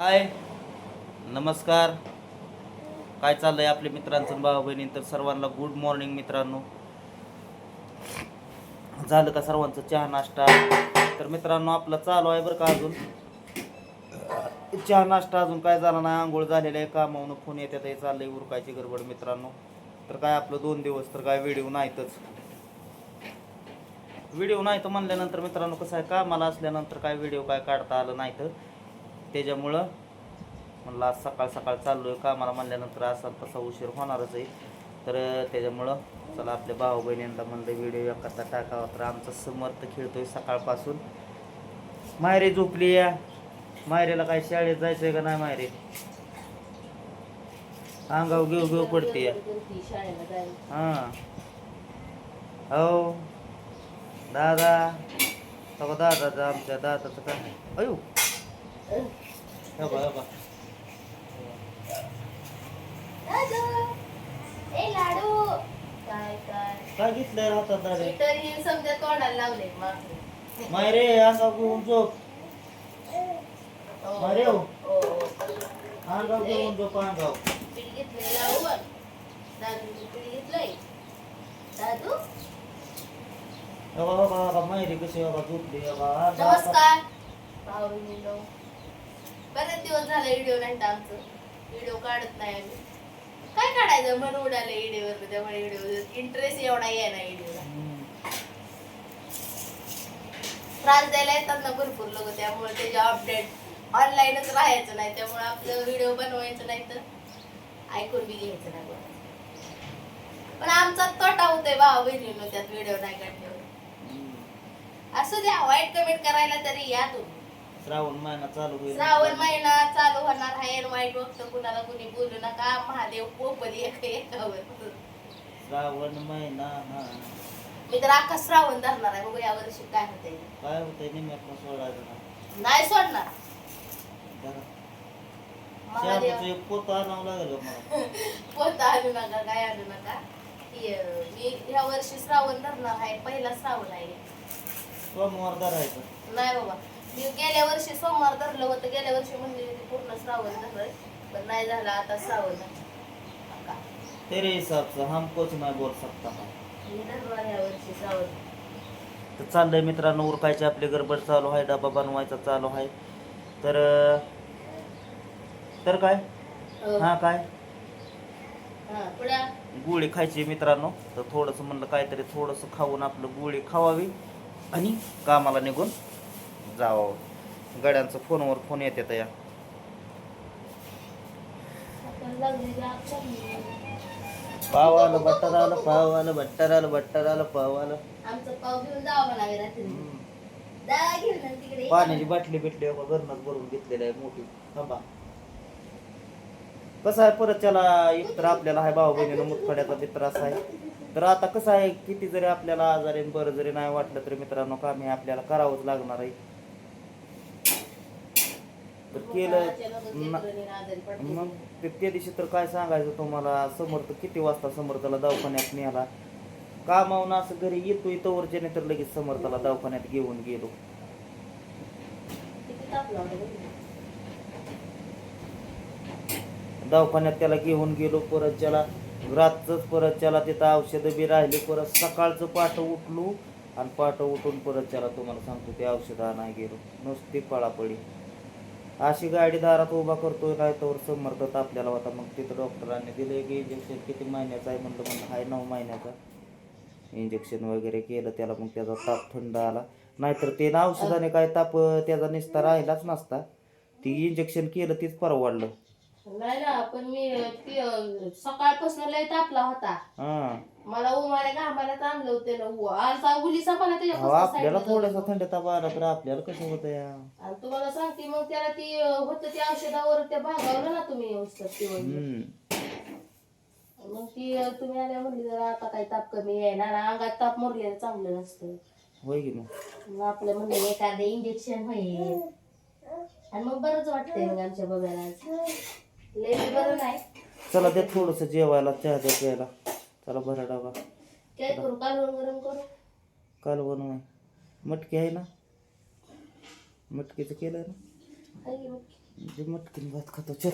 हाय. नमस्कार. काय चाललंय आपल्या मित्रांचं भाऊ बहिणी तर सर्वांना गुड मॉर्निंग मित्रांनो. झालं का सर्वांचं चहा नाश्ता? तर मित्रांनो आपलं चालू आहे बरं का अजून. चहा नाश्ता अजून काय झाला नाही आंघोळ झालेलं आहे कामावून फोन येतात हे चाललंय उरकायची गडबड मित्रांनो. तर काय आपलं दोन दिवस तर काय व्हिडिओ नाहीतच. व्हिडिओ नाही तर म्हणल्यानंतर मित्रांनो कसं आहे कामाला असल्यानंतर काय व्हिडिओ काय काढता आलं नाही तर त्याच्यामुळं म्हणलं आज सकाळ सकाळ चाललो आहे कामाला म्हणल्यानंतर असा तसा उशीर होणारच आहे. तर त्याच्यामुळं चला आपल्या भाऊ बहिणींना म्हणलं व्हिडिओ एखादा टाकावा. तर आमचा समर्थ खेळतोय सकाळपासून. मायरे झोपली या. मायरेला काय शाळेत जायचं आहे का नाही मायरे? अंगाव घेऊ घेऊ पडते या. हां. हो दादा. सगळं आमच्या दादाचं काय? अयो. लाडू. काय घेतलंय हातात दादा? तरी समजा तोंडाला लावले मागे मायरे अंगाव घेऊन झोप. मारे हो. अंगाव घेऊन झोप अंगाव पीठ घेतलंय लाडू बघ. दादूचं पीठ घेतलंय. दादू? बघ, बघ, बघ, मायरे कशी बाबा झोपली दादा. नमस्कार. बरेच दिवस झाले व्हिडिओ नाही आमचं. व्हिडिओ काढत नाही आम्ही. काय काढायचं? मन उडाले व्हिडिओवर त्यामुळे व्हिडिओ इंटरेस्ट एवढा आहे ना व्हिडिओला त्रास द्यायला येतात ना भरपूर लोक त्यामुळे त्याचे अपडेट ऑनलाईनच राहायचं नाही त्यामुळे आपलं व्हिडिओ बनवायचं नाही तर ऐकून बी घ्यायचं नाही पण आमचा तोटा होतोय भाऊ बहिणीनं त्यात व्हिडिओ नाही काढल्यावर. असू द्या वाईट कमेंट करायला तरी या तुम्ही श्रावण महिना चालू होईल. श्रावण महिना चालू होणार आहे. वाईट वक्त कुणाला कुणी बोलू नका. महादेव एकावर श्रावण महिना हा. मी तर अख्खा श्रावण धरणार आहे. बघू या वर्षी काय होतंय. काय होतंय निम्यातनं सोडायचं ना. नाही सोडणार. जरा. महादेव. शहापूरचं एक पोतं आणावं लागेल का मला. पोता आणू नका काय आणू नका. ही, मी ह्या वर्षी श्रावण धरणार आहे. पहिला श्रावण आहे. सोमवार धरायचं. नाही बाबा. मी गेल्या वर्षी सोमवार धरलं होतं. गेल्या वर्षी म्हणजे पूर्ण श्रावण धरलंय पण नाही झालं आता श्रावण. तेरे हिसाब से हमकोच नाही बोल सकता हा. मी धरणार ह्या वर्षी श्रावण. तर चाललंय मित्रांनो उरकायची आपली गडबड चालू आहे डबा बनवायचा चालू आहे. तर तर काय? अं, हा काय? हा, पुढ्या गोळी खायची मित्रांनो. तर थोडंसं म्हणलं काहीतरी थोडंसं खाऊन आपलं गोळी खावावी आणि कामाला निघून जावं. गड्यांचं फोनवर फोन येते या. पाव आलं बट्टर आलं पाव आलं बट्टर आलं बट्टर आलं पाव आलं आमचं पाव घेऊन जावं रात्री. पाण्याची बाटली बिटली घरनच भरून घेतलेली आहे मोठी. थांबा. कसं आहे परत त्याला एकतर आपल्याला आहे भाऊ बहिणीनं मुतखड्याचा बी त्रास आहे. तर आता कसं आहे किती जरी आपल्याला आजारी बरं जरी नाही वाटलं तरी मित्रांनो काम हे आपल्याला करावंच लागणार आहे. तर केलं. ना-. मग ते त्या दिवशी तर काय सांगायचं तुम्हाला? समर्थ किती वाजता समर्थाला दवाखान्यात नेला? कामावून असं घरी येतोय तोवरच्याने तर लगेच समर्थाला दवाखान्यात घेऊन गेलो. किती ताप लावला बघ. दवाखान्यात त्याला घेऊन गेलो परत त्याला रातच परत त्याला तिथं औषधं बी राहिली परत सकाळचं पाठ उठलो. आणि पाठ उठून परत त्याला तुम्हाला सांगतो ते औषधं आणाय गेलो. नुसती पळापळी. अशी गाडी दारात उभा करतोय काय तर समर्थत आपल्याला होता. मग तिथं डॉक्टरांनी दिलं की इंजेक्शन किती महिन्याचं आहे म्हणलं म्हणलं हाय नऊ महिन्याचा. इंजेक्शन वगैरे केलं त्याला मग त्याचा ताप थंड आला. नाहीतर ते ना औषधाने काय ताप त्याचा निस्ता राहिलाच नसता. ती इंजेक्शन केलं तीच परवडलं. नाही ना पण मी ती सकाळपासून लय तापला होता. हा. मला उमाने घामाला आणलं होतं ना उ- आलता उलीचा मला अहो, त्याच्यापासून आपल्याला थोडासा. थंड ताप आला तर आपल्याला कसं होतं या? आणि तुम्हाला सांगते मग त्याला ती होतं त्या औषधावर त्या भागावलं ना तुम्ही औषध ती वळली. हम्म. मग ती अं, तुम्ही आल्या म्हणली जरा आता काही ताप कमी आहे ना आणि अंगात ताप मुरलेलं चांगलं नसतं. होय की मग मग आपलं म्हणलं एखादं इंजेक्शन होईल आणि मग बरंच वाटतंय मग आमच्या बघायला. लय बरं नाही. चला थोडस जेवायला चहा द्या प्यायला. चला भरा डाबा. काय करू? कालवण गरम करू? काल बनवाय मटकी आहे ना? मटकीचं केलं ना? की मग? जे मटकीन भात खातो. चल.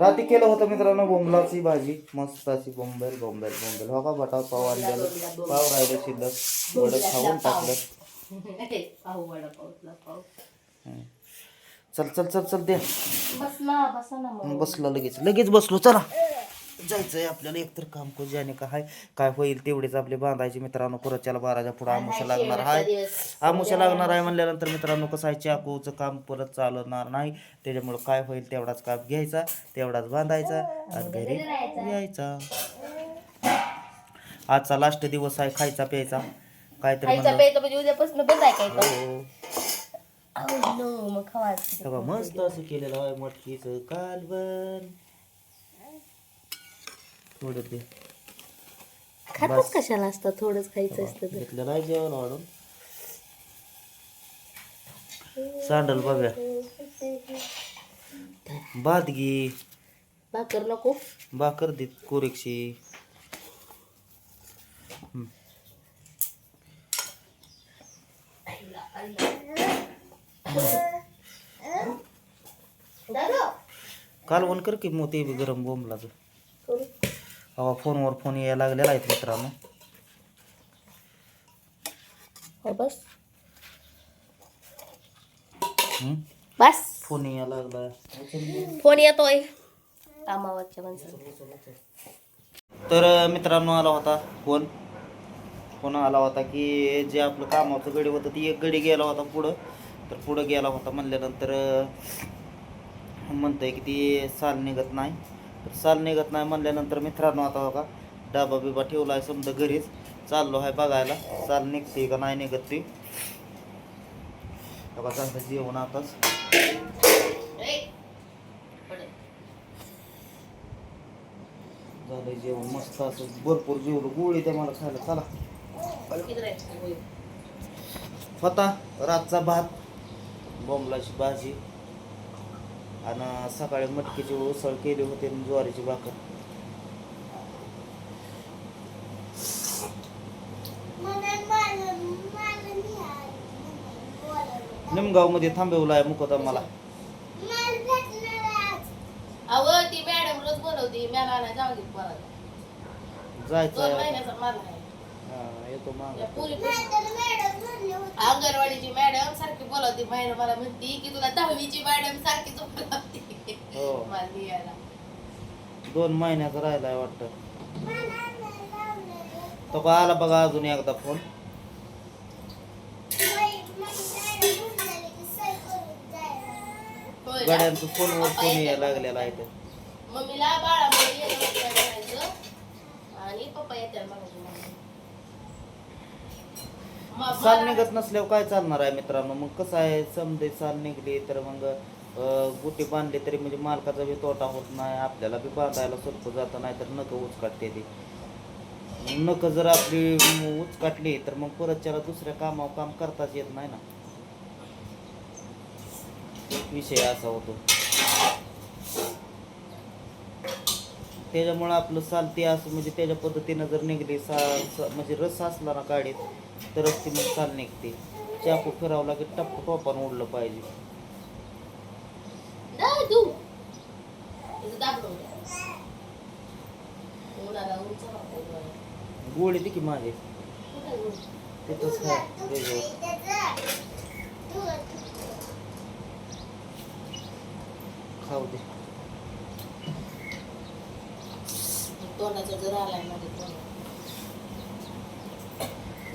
रात्री केलं होतं मित्रांनो बोंबलाची भाजी. मस्त अशी बोंबेल बोंबेल बोंबेल. हो का बटाव पाव आणलेलं? पाव राहिलं शिल्लक. वडं खाऊन टाकलं. वडापावला पाव. हं. चल चल चल चल दे. बस ना बसा ना मग. बसलो लगेच लगेच बसलो चला. जायचंय आपल्याला एकतर काम को ज्याने काय काय होईल तेवढेच आपले बांधायचे मित्रांनो परत त्याला बाराच्या पुढे आमुषा लागणार आहे आमुषा लागणार आहे म्हणल्यानंतर मित्रांनो कसं आहे चाकूचं काम परत चालणार नाही. त्याच्यामुळं काय होईल तेवढाच काम घ्यायचा तेवढाच बांधायचा आणि घरी यायचा. आजचा लास्ट दिवस आहे खायचा प्यायचा. काहीतरी खायचा म्हणलं. प्यायचं म्हणजे उद्यापासून बंद आहे काय हो. No, मग खावायचं मस्त असं केलेलं आहे मटकीचं कालवण. थोडं ते खातच कशाला असतं? थोडंच खायचं असतं तर. घेतलेलं आहे जेवण वाढून. सांडल बघा. भात घे. भाकर नको. भाकर दे कोरेकशी. हम्म. कालवण कर की मोती बी गरम बोंबलाचं. हवा फोनवर फोन यायला लागलेला आहेत मित्रांनो. हो बस? बस. फोन यायला लागला. फोन येतोय. कामावरच्या माणसाला. तर अं, मित्रांनो आला होता फोन फोन आला होता की जे आपलं कामाचं गडी होतं ती एक गडी गेला होता पुढं. तर पुढं गेला होता म्हणल्यानंतर म्हणतंय की ती साल निघत नाही. तर साल निघत नाही म्हणल्यानंतर मित्रांनो आता बघा डाबा बिबा ठेवला आहे समजा घरीच. चाललो आहे बघायला. साल निघते का नाही निघत ती. बघा झालं जेवण आताच. झालं जेवण मस्त असं. भरपूर जेवलं. गोळी त्या मला खायला. चला. होता. रातचा भात. बोंबलाची भाजी आणि सकाळी मटकीची उसळ केली होती आणि ज्वारीची भाकर. निमगावमध्ये थांबवलाय मुकदम मला. अहो ती मॅडम रोज बोलवती मॅडम जाऊ दे परत जायचं येतो माग. अंगणवाडीची मॅडम सारखी बोलवती बाहेर मला म्हणती की तुला दहावीची मॅडम बोलवती हो. लिहायला दोन महिन्याचा राहिलाय वाटतं. तो का आला बघा अजून एकदा फोन? गाड्यांचं फोनवर फोन यायला लागलेला आहे तर मम्मीला करायचं आणि पप्पा येतात साल निघत नसल्यावर काय चालणार आहे मित्रांनो? मग कसं आहे? समजे साल निघली तर मग गुटी बांधली तरी म्हणजे मालकाचा बी तोटा होत नाही आपल्याला बी बांधायला सोपं जातं नाही तर नकं उचकाटते ती. नकं जर आपली उचकाटली तर मग परत त्याला दुसऱ्या कामावर काम करताच येत नाही ना. विषय असा होतो. त्याच्यामुळं आपलं साल ते असं म्हणजे त्याच्या पद्धतीनं जर निघली सा स- म्हणजे रस असला ना गाडीत तरच ती मग साल निघते चाकू फिरावला की टप्प टोपानं उडलं पाहिजे. उन्हाला उंच राहतो डोळे. गोळी ती की माझे कुठं आहे उंच? तिथंच काय खाऊ दे तोंडाचा जर आलायमध्ये तोंड.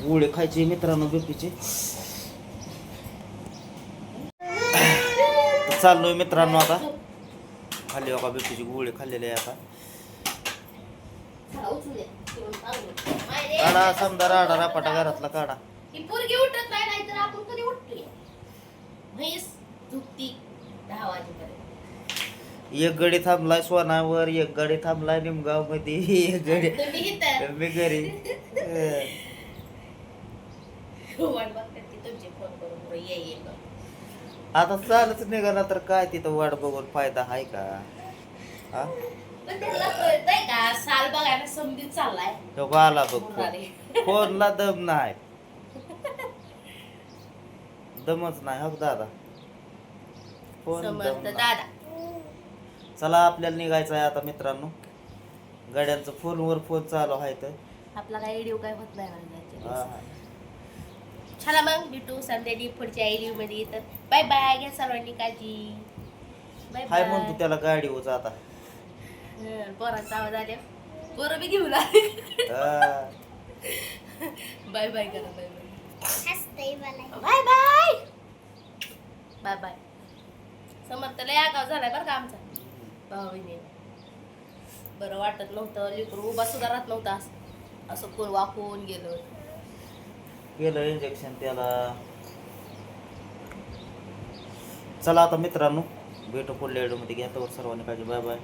गोळी खायची मित्रांनो बीपीचे चाललोय मित्रांनो आता. खाल्ली बघा बीपीची गोळी खाल्लेली आता. काढा समजा राडा रापाटा घरातला काढा. ही पोरगी उठत नाही नाहीतर आपण कधी उठतोय? म्हैस एक गडी थांबलाय सोनावर एक गडी थांबलाय निमगावमध्ये एक गडी मी घरी. करून. आता चालच निघाला तर काय तिथं वाट बघून फायदा आहे का? हा? चाललाय? तो आला बघ. फोनला दम नाही. दमच नाही हो दादा. फोन. दादा. चला आपल्याला निघायचं आहे आता मित्रांनो. गाड्यांचं फोनवर फोन चालू आहे तर आपला काय व्हिडिओ काय होत नाही हा. त्याच्या. चला मग भेटू संध्याकाळी पुढच्या व्हिडिओमध्ये. येतात बाय बाय घ्या सर्वांनी काळजी. बाय हाय बाय म्हणतो त्याला गाडीवर जाता पोरांचा आवाज आल्या पोरं बी घेऊन आले. हा. बाय बाय करा bye bye bye bye bye bye Samarth लय आगाव झालाय बरं का आमचा. भाऊ बरं वाटत नव्हतं लेकरू उभा सुद्धा राहत नव्हता. असं असं कोण वाकून गेलो. केलं इंजेक्शन त्याला. चला आता मित्रांनो भेटू पुढल्या व्हिडिओमध्ये घ्या तर सर्वांनी काळजी. Bye bye